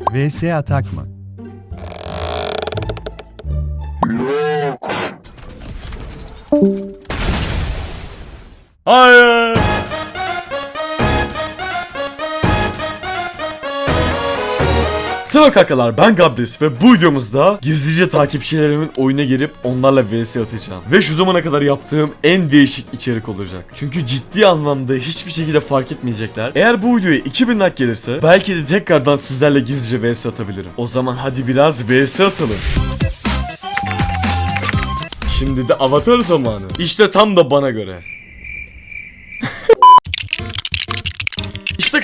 VS atak mı? Selam kankalar ben Gabdes ve bu videomuzda gizlice takipçilerimin oyuna girip onlarla vs atacağım. Ve şu zamana kadar yaptığım en değişik içerik olacak. Çünkü ciddi anlamda hiçbir şekilde fark etmeyecekler. Eğer bu videoya 2000 like gelirse belki de tekrardan sizlerle gizlice vs atabilirim. O zaman hadi biraz vs atalım. Şimdi de avatar zamanı. İşte tam da bana göre.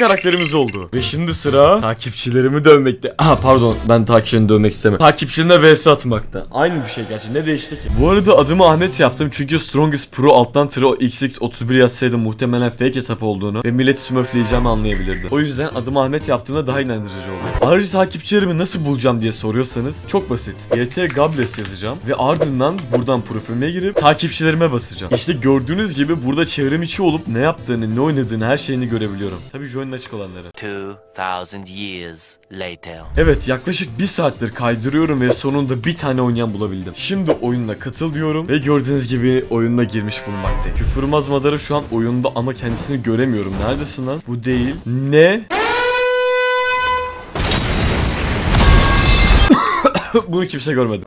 Karakterimiz oldu. Ve şimdi sıra takipçilerimi dövmekte. Aha pardon ben takipçilerini dövmek istemiyorum. Takipçilerine vs atmakta. Aynı bir şey gerçi ne değişti ki? Bu arada adımı Ahmet yaptım çünkü Strongest Pro alttan tiro XX31 yazsaydım muhtemelen fake hesap olduğunu ve milleti smurfleyeceğimi anlayabilirdi. O yüzden adımı Ahmet yaptığımda daha inandırıcı oldu. Ayrıca takipçilerimi nasıl bulacağım diye soruyorsanız çok basit. GT Gables yazacağım ve ardından buradan profilime girip takipçilerime basacağım. İşte gördüğünüz gibi burada çevrim içi olup ne yaptığını, ne oynadığını her şeyini görebiliyorum. Tabii join'in açık olanları. 2,000 years later. Evet yaklaşık bir saattir kaydırıyorum ve sonunda bir tane oynayan bulabildim. Şimdi oyununa katıl diyorum ve gördüğünüz gibi oyununa girmiş bulunmaktayım. Küfürmaz Madara şu an oyunda ama kendisini göremiyorum. Neredesin lan? Bu değil. Ne? Bunu kimse görmedi.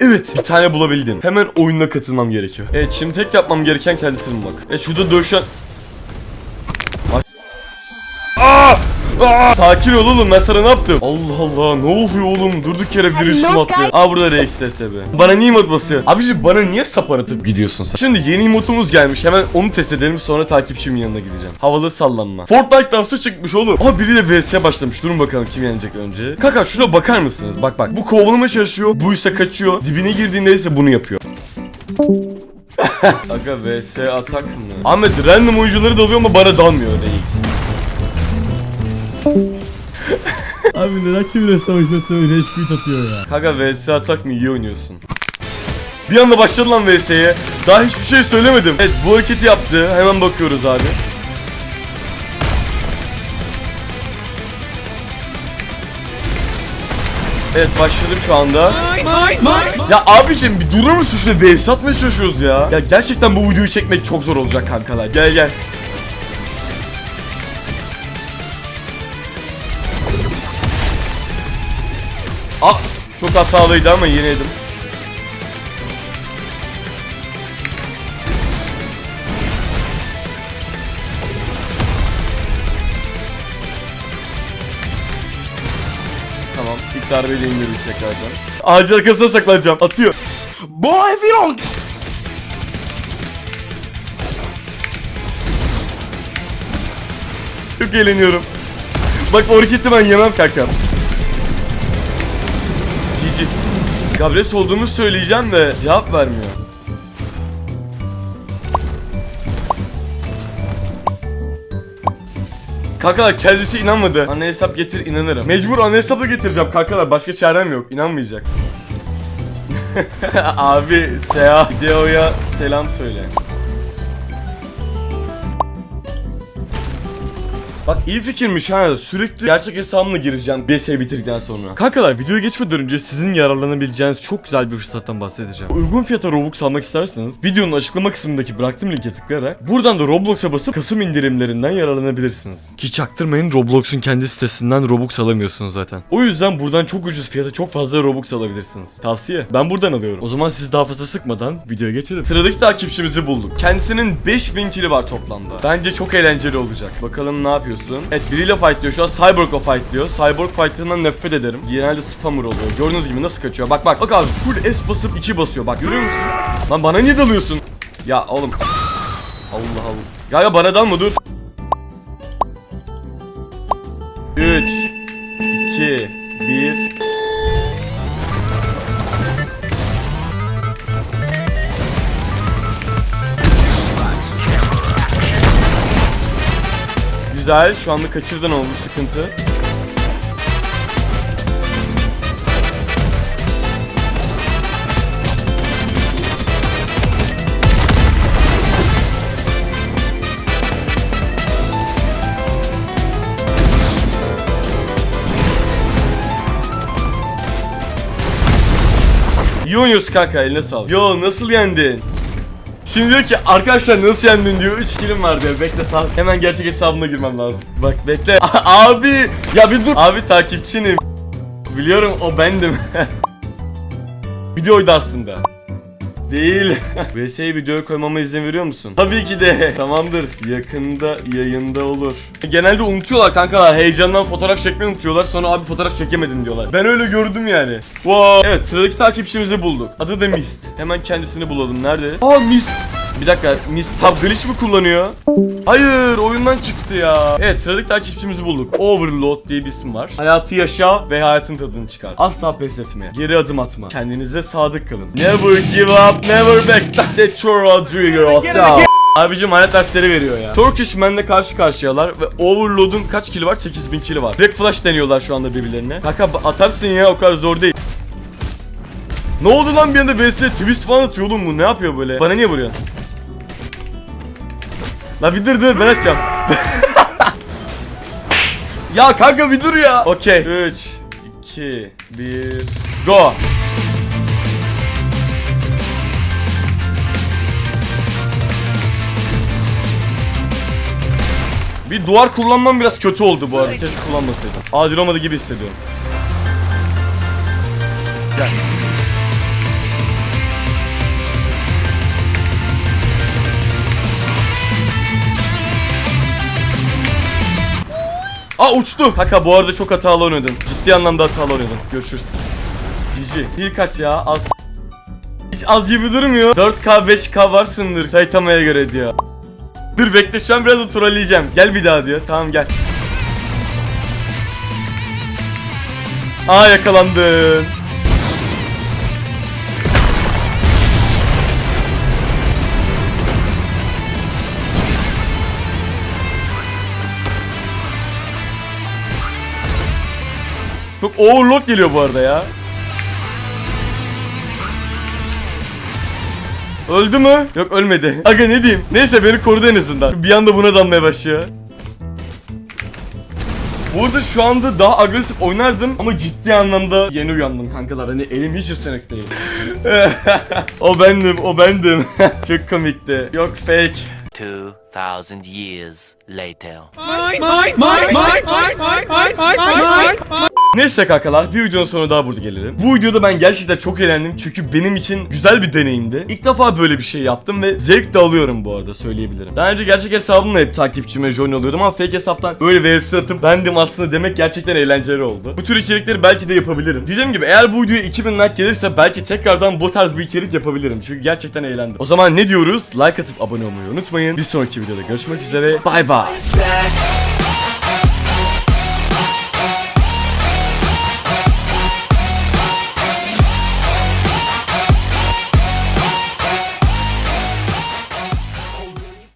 Evet bir tane bulabildim. Hemen oyununa katılmam gerekiyor. Evet şimdi tek yapmam gereken kendisini bulmak. Evet şurada dövüşen... Aa! Sakin ol oğlum ben sana ne yaptım? Allah Allah ne oluyor oğlum durduk yere bir üstüme atlıyor. Aa burada Rex TSB. Bana niye emot basıyor? Abiciğim bana niye sapar atıp gidiyorsun sen? Şimdi yeni emotumuz gelmiş hemen onu test edelim sonra takipçimin yanına gideceğim. Havalı sallanma. Fortnite dansı çıkmış oğlum. Aa biri de vs başlamış durun bakalım kim yenecek önce. Kaka şuna bakar mısınız? Bak bak bu kovalamaya çalışıyor bu ise kaçıyor. Dibine girdiğinde ise bunu yapıyor. Aga vs atak mı? Ahmet random oyuncuları dalıyor ama bana dalmıyor Rex. Abi neden kimle savaşıyorsa öyle hiç atıyor ya. Kanka vs atak mı iyi oynuyorsun. Bir anda başladı lan vs'ye. Daha hiçbir şey söylemedim. Evet bu hareketi yaptı. Hemen bakıyoruz abi. Evet başladım şu anda. Ya abicim bir durur musun şurada vs atmaya çalışıyoruz ya. Ya gerçekten bu videoyu çekmek çok zor olacak kankalar. Gel gel. Çok hatalıydı ama yine yedim. Tamam ilk darbeyle indirdik tekrardan. Ağacın arkasına saklanacağım. Atıyor. Boy don't... Çok eğleniyorum. Bak o hareketi ben yemem kankam. Cicis. Gabres olduğumu söyleyeceğim de cevap vermiyor. Kankalar kendisi inanmadı. Ana hesap getir inanırım. Mecbur ana hesapla getireceğim kankalar. Başka çarem yok. İnanmayacak. Abi Seha Deo'ya selam söyle. Bak iyi fikirmiş ha sürekli gerçek hesabımla gireceğim BS bitirdikten sonra. Kankalar videoya geçmeden önce sizin yararlanabileceğiniz çok güzel bir fırsattan bahsedeceğim. Uygun fiyata Robux almak isterseniz videonun açıklama kısmındaki bıraktığım linke tıklayarak buradan da Roblox'a basıp Kasım indirimlerinden yararlanabilirsiniz. Ki çaktırmayın Roblox'un kendi sitesinden Robux alamıyorsunuz zaten. O yüzden buradan çok ucuz fiyata çok fazla Robux alabilirsiniz. Tavsiye ben buradan alıyorum. O zaman siz daha fazla sıkmadan videoya geçelim. Sıradaki takipçimizi bulduk. Kendisinin 5000 kili var toplamda. Bence çok eğlenceli olacak. Bakalım ne yapıyorsun? Evet biriyle fight diyor şu an Cyborg'la fight diyor. Cyborg fight'ından nefret ederim. Genelde spammer oluyor. Gördüğünüz gibi nasıl kaçıyor. Bak bak. Bak abi full S basıp 2 basıyor. Bak görüyor musun? Lan bana niye dalıyorsun? Ya oğlum. Allah Allah. Ya bana dalma dur. 3 2 Güzel. Şu anda kaçırdın oldu sıkıntı. İyi oynuyorsun kanka eline sağlık. Yo nasıl yendin? Şimdi diyor ki arkadaşlar nasıl yendin? diyor. 3 kilim var diyor. Bekle sağ hemen gerçek hesabına girmem lazım. Bak bekle. Abi! Ya bir dur. Abi takipçinim. Biliyorum o bendim. Videoydu aslında Değil. VS'yi videoya koymama izin veriyor musun? Tabii ki de. Tamamdır. Yakında yayında olur. Genelde unutuyorlar kankalar heyecandan fotoğraf çekmeyi unutuyorlar. Sonra abi fotoğraf çekemedin diyorlar. Ben öyle gördüm yani. Wow. Evet sıradaki takipçimizi bulduk. Adı da Mist. Hemen kendisini bulalım. Nerede? Aa Mist bir dakika Mist Tab Glitch mi kullanıyor? Hayır oyundan çıktı ya. Evet sıradaki takipçimizi bulduk. Overload diye bir isim var. Hayatı yaşa ve hayatın tadını çıkar. Asla pes etme. Geri adım atma. Kendinize sadık kalın. Never give up, never back down. That you're a dreamer yourself. Abicim hayat dersleri veriyor ya. Turkish Man'le karşı karşıyalar ve Overload'un kaç kili var? 8000 kili var. Back Flash deniyorlar şu anda birbirlerine. Kanka ba- atarsın ya o kadar zor değil. Ne oldu lan bir anda VS twist falan atıyor oğlum bu ne yapıyor böyle? Bana niye vuruyorsun? La bir dur dur ben açacağım. ya kanka bir dur ya. Okey. 3 2 1 Go. Bir duvar kullanmam biraz kötü oldu bu arada. Keşke kullanmasaydım. Adil olmadı gibi hissediyorum. Gel. Aa uçtu. Kaka bu arada çok hatalı oynadın. Ciddi anlamda hatalı oynadın. Görüşürüz. GG. Bir kaç ya az. Hiç az gibi durmuyor. 4K 5K varsındır. Taytama'ya göre diyor. Dur bekle şu an biraz da trolleyeceğim. Gel bir daha diyor. Tamam gel. Aa yakalandın. Çok overload geliyor bu arada ya. Öldü mü? Yok ölmedi. Aga ne diyeyim? Neyse beni korudu en azından. Bir anda buna dalmaya başlıyor. Bu arada şu anda daha agresif oynardım ama ciddi anlamda yeni uyandım kankalar. Hani elim hiç ısınık değil. o bendim, o bendim. Çok komikti. Yok fake. 2000 years later. Neyse kankalar bir videonun sonuna daha burada gelelim. Bu videoda ben gerçekten çok eğlendim çünkü benim için güzel bir deneyimdi. İlk defa böyle bir şey yaptım ve zevk de alıyorum bu arada söyleyebilirim. Daha önce gerçek hesabımla hep takipçime join oluyordum ama fake hesaptan böyle vs atıp bendim aslında demek gerçekten eğlenceli oldu. Bu tür içerikleri belki de yapabilirim. Dediğim gibi eğer bu videoya 2000 like gelirse belki tekrardan bu tarz bir içerik yapabilirim. Çünkü gerçekten eğlendim. O zaman ne diyoruz? Like atıp abone olmayı unutmayın. Bir sonraki videoda görüşmek üzere. Bay bay.